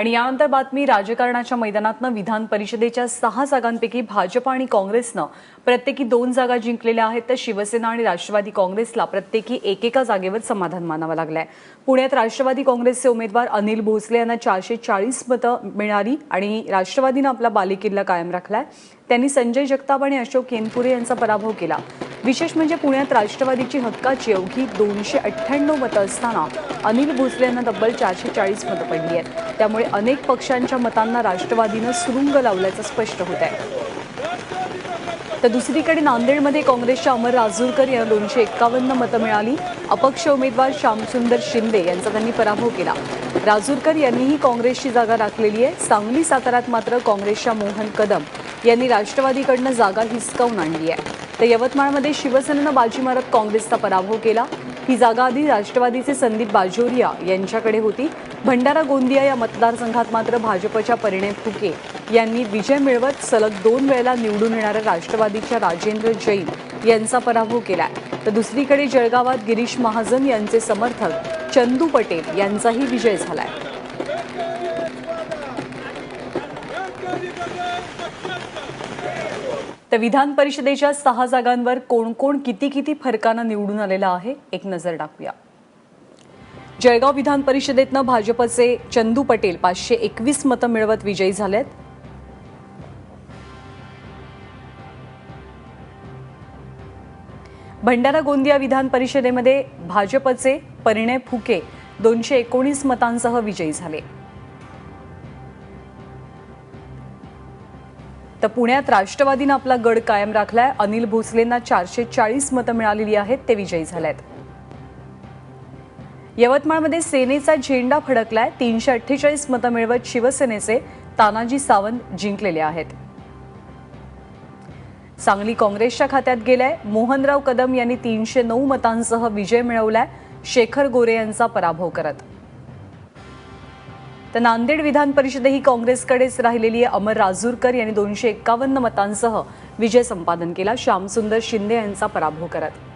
आणि यानंतर बातमी राजकारणाच्या मैदानातनं विधान परिषदेच्या सहा जागांपैकी भाजप आणि काँग्रेसनं प्रत्येकी दोन जागा जिंकलेल्या आहेत. तर शिवसेना आणि राष्ट्रवादी काँग्रेसला प्रत्येकी एकेका जागेवर समाधान मानावं लागलंय. पुण्यात राष्ट्रवादी काँग्रेसचे उमेदवार अनिल भोसले यांना चारशे चाळीस मतं मिळाली आणि राष्ट्रवादीनं आपला बालेकिल्ला कायम राखलाय. त्यांनी संजय जगताप आणि अशोक येनपुरे यांचा पराभव केला. विशेष म्हणजे पुण्यात राष्ट्रवादीची हक्काची अवघी दोनशे अठ्ठ्याण्णव मतं असताना अनिल भोसले यांना तब्बल चारशे चाळीस मतं पडली आहेत. त्यामुळे अनेक पक्षांच्या मतांना राष्ट्रवादीनं सुरुंग लावल्याचं स्पष्ट होत आहे. तर दुसरीकडे नांदेडमध्ये काँग्रेसच्या अमर राजूरकर यांना दोनशे एक्कावन्न मतं मिळाली. अपक्ष उमेदवार श्यामसुंदर शिंदे यांचा त्यांनी पराभव केला. राजूरकर यांनीही काँग्रेसची जागा राखलेली आहे. सांगली सातारात मात्र काँग्रेसच्या मोहन कदम यांनी राष्ट्रवादीकडनं जागा हिसकावून आणली आहे. तर यवतमाळमध्ये शिवसेनेनं बाजी मारत काँग्रेसचा पराभव केला. ही जागा आधी राष्ट्रवादीचे संदीप बाजोरिया यांच्याकडे होती. भंडारा गोंदिया या मतदारसंघात मात्र भाजपच्या परिणय फुके यांनी विजय मिळवत सलग दोन वेळेला निवडून येणाऱ्या राष्ट्रवादीच्या राजेंद्र जैन यांचा पराभव केला तर दुसरीकडे जळगावात गिरीश महाजन यांचे समर्थक चंदू पटेल यांचाही विजय झालाय. तर विधान परिषदेच्या सहा जागांवर कोण कोण किती किती फरकानं निवडून आलेला आहे एक नजर टाकूया. जळगाव विधान परिषदेतनं भाजपचे चंदू पटेल पाचशे एकवीस मतं मिळवत विजयी झालेत. भंडारा गोंदिया विधान परिषदेमध्ये भाजपचे परिणय फुके दोनशे एकोणीस मतांसह विजयी झाले. तर पुण्यात राष्ट्रवादीनं आपला गड कायम राखलाय. अनिल भोसलेंना चारशे चाळीस मतं मिळालेली आहेत ते विजयी झालेत यवतमाळमध्ये सेनेचा झेंडा फडकलाय. तीनशे अठ्ठेचाळीस मतं मिळवत शिवसेनेचे तानाजी सावंत जिंकलेले आहेत. सांगली काँग्रेसच्या खात्यात गेलाय. मोहनराव कदम यांनी तीनशे नऊ मतांसह विजय मिळवलाय. शेखर गोरे यांचा पराभव करत. तर नांदेड विधान परिषद ही काँग्रेसकडेच राहिलेली आहे. अमर राजूरकर यांनी दोनशे एक्कावन्न मतांसह विजय संपादन केला. श्यामसुंदर शिंदे यांचा पराभव करत.